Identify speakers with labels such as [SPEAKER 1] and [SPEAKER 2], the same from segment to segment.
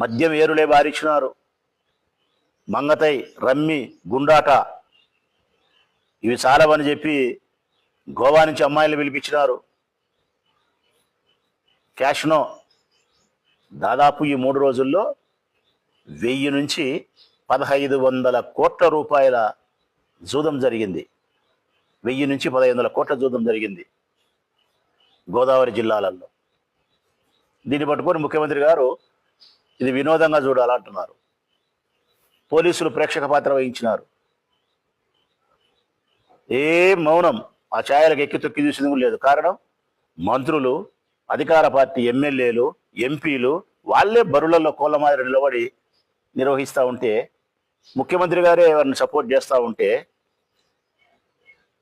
[SPEAKER 1] మద్యం ఏరులే బారిచ్చినారు. మంగతై రమ్మి గుండాట ఇవి చాలవని చెప్పి గోవా నుంచి అమ్మాయిలు పిలిపించినారు. క్యాష్నో దాదాపు ఈ మూడు రోజుల్లో వెయ్యి నుంచి పదహైదు వందల కోట్ల రూపాయల జూదం జరిగింది. వెయ్యి నుంచి పదహైదు వందల కోట్ల జూదం జరిగింది గోదావరి జిల్లాలలో దీన్ని పట్టుకొని ముఖ్యమంత్రి గారు ఇది వినోదంగా చూడాలంటున్నారు. పోలీసులు ప్రేక్షక పాత్ర వహించినారు. ఏ మౌనం. ఆ ఛాయలకు ఎక్కి తొక్కి చూసింది లేదు. కారణం మంత్రులు అధికార పార్టీ ఎమ్మెల్యేలు ఎంపీలు వాళ్ళే బరులలో కోళ్ళ మాదిరి నిలబడి నిర్వహిస్తూ ఉంటే ముఖ్యమంత్రి గారే ఎవరిని సపోర్ట్ చేస్తూ ఉంటే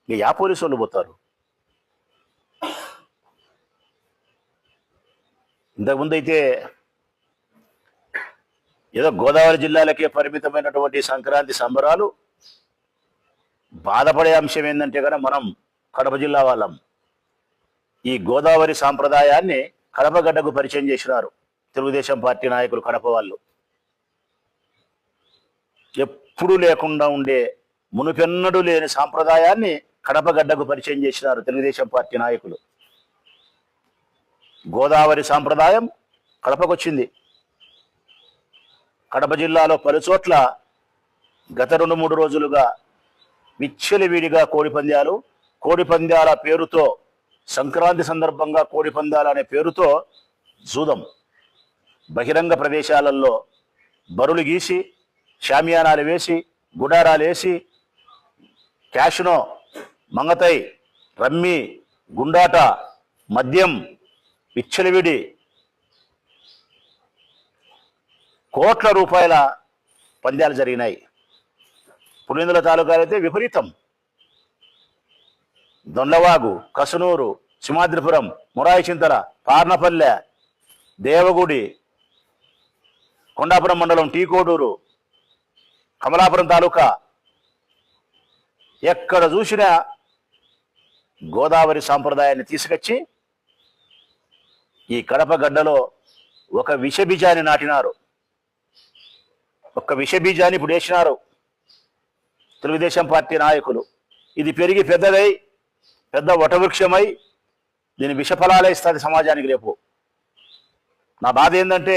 [SPEAKER 1] ఇక యా పోలీసు వాళ్ళు పోతారు? ఇంతకుముందు అయితే ఏదో గోదావరి జిల్లాలకే పరిమితమైనటువంటి సంక్రాంతి సంబరాలు. బాధపడే అంశం ఏంటంటే కదా మనం కడప జిల్లా వాళ్ళం. ఈ గోదావరి సాంప్రదాయాన్ని కడపగడ్డకు పరిచయం చేసినారు తెలుగుదేశం పార్టీ నాయకులు కడప వాళ్ళు. ఎప్పుడూ లేకుండా ఉండే మునుపెన్నడూ లేని సాంప్రదాయాన్ని కడపగడ్డకు పరిచయం చేసినారు తెలుగుదేశం పార్టీ నాయకులు. గోదావరి సాంప్రదాయం కడపకొచ్చింది. కడప జిల్లాలో పలుచోట్ల గత రెండు మూడు రోజులుగా విచ్చలివిడిగా కోడిపందాలు కోడిపందాల పేరుతో సంక్రాంతి సందర్భంగా కోడిపందాలు అనే పేరుతో జూదం. బహిరంగ ప్రదేశాలలో బరులు గీసి షామియానాలు వేసి గుడారాలు వేసి క్యాషునో మంగతై రమ్మి గుండాట మద్యం విచ్చలివిడి కోట్ల రూపాయల పందాలు జరిగినాయి. పులిందుల తాలూకాలు అయితే విపరీతం. దొండవాగు కసునూరు సింహాద్రిపురం మురాయి చింతల పార్నపల్లె దేవగుడి కొండాపురం మండలం టీకోడూరు కమలాపురం తాలూకా ఎక్కడ చూసినా గోదావరి సాంప్రదాయాన్ని తీసుకొచ్చి ఈ కడప గడ్డలో ఒక విషబీజాన్ని నాటినారు. ఒక్క విషబీజాన్ని ఇప్పుడు వేసినారు తెలుగుదేశం పార్టీ నాయకులు. ఇది పెరిగి పెద్దదై పెద్ద వటవృక్షమై దీని విషఫలాలే ఇస్తుంది సమాజానికి రేపు. నా బాధ ఏంటంటే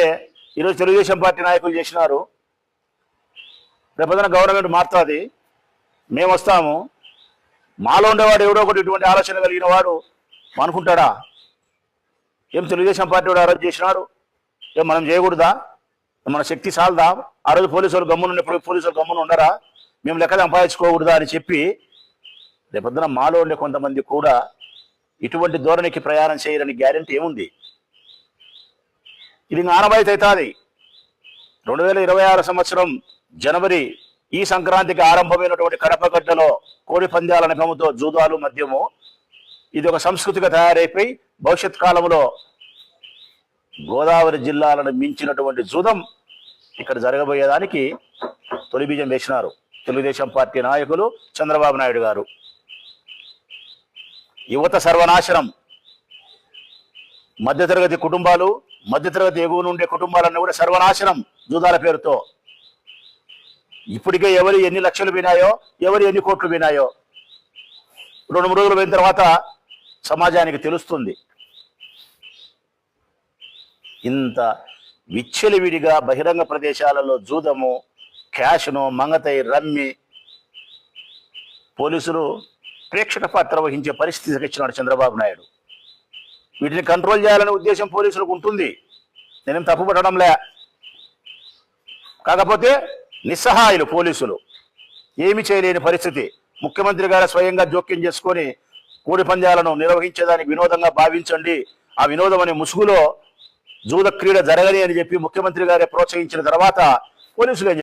[SPEAKER 1] ఈరోజు తెలుగుదేశం పార్టీ నాయకులు చేసినారు. రేపొద్దున గవర్నమెంట్ మారుతుంది. మేము వస్తాము. మాలో ఉండేవాడు ఎవడో ఒకటి ఇటువంటి ఆలోచన కలిగిన వాడు అనుకుంటాడా? ఏం తెలుగుదేశం పార్టీ వాడు ఆ రోజు ఏం మనం చేయకూడదా? మన శక్తి సాలదా? ఆ రోజు పోలీసు వాళ్ళు గమ్మున ఉన్నప్పుడు పోలీసు వాళ్ళు గమ్మున ఉండరా మేము లెక్క సంపాదించుకోకూడదా అని చెప్పి రేపొద్దున మాలో ఉండే కొంతమంది కూడా ఇటువంటి ధోరణికి ప్రయాణం చేయరని గ్యారెంటీ ఏముంది? ఇది ఇంకా ఆనవాయితీ అవుతుంది. రెండు వేల ఇరవై ఆరు సంవత్సరం జనవరి ఈ సంక్రాంతికి ఆరంభమైనటువంటి కడపగడ్డలో కోడి పందాల నెపముతో జూదాలు మద్యము. ఇది ఒక సంస్కృతిగా తయారైపోయి భవిష్యత్ కాలంలో గోదావరి జిల్లాలను మించినటువంటి జూదం ఇక్కడ జరగబోయేదానికి తొలిబీజం వేసినారు. తెలుగుదేశం పార్టీ నాయకులు చంద్రబాబు నాయుడు గారు. యువత సర్వనాశనం. మధ్యతరగతి కుటుంబాలు మధ్యతరగతి ఎగువ ఉండే కుటుంబాలన్నీ కూడా సర్వనాశనం జూదాల పేరుతో. ఇప్పటికే ఎవరు ఎన్ని లక్షలు వినాయో ఎవరు ఎన్ని కోట్లు వినాయో రెండు మూడు రోజులు పోయిన తర్వాత సమాజానికి తెలుస్తుంది. ఇంత విచ్చలివిడిగా బహిరంగ ప్రదేశాలలో జూదము క్యాష్ను మంగతై రమ్మి పోలీసులు ప్రేక్షక పాత్ర వహించే పరిస్థితికి ఇచ్చినాడు చంద్రబాబు నాయుడు. వీటిని కంట్రోల్ చేయాలనే ఉద్దేశం పోలీసులకు ఉంటుంది. నేనేం తప్పు కాకపోతే నిస్సహాయులు పోలీసులు. ఏమి చేయలేని పరిస్థితి. ముఖ్యమంత్రి గారు స్వయంగా జోక్యం చేసుకొని కోడి పందాలను నిర్వహించేదానికి వినోదంగా భావించండి. ఆ వినోదం అనే ముసుగులో జూద క్రీడ జరగని అని చెప్పి ముఖ్యమంత్రి గారే ప్రోత్సహించిన తర్వాత పోలీసులు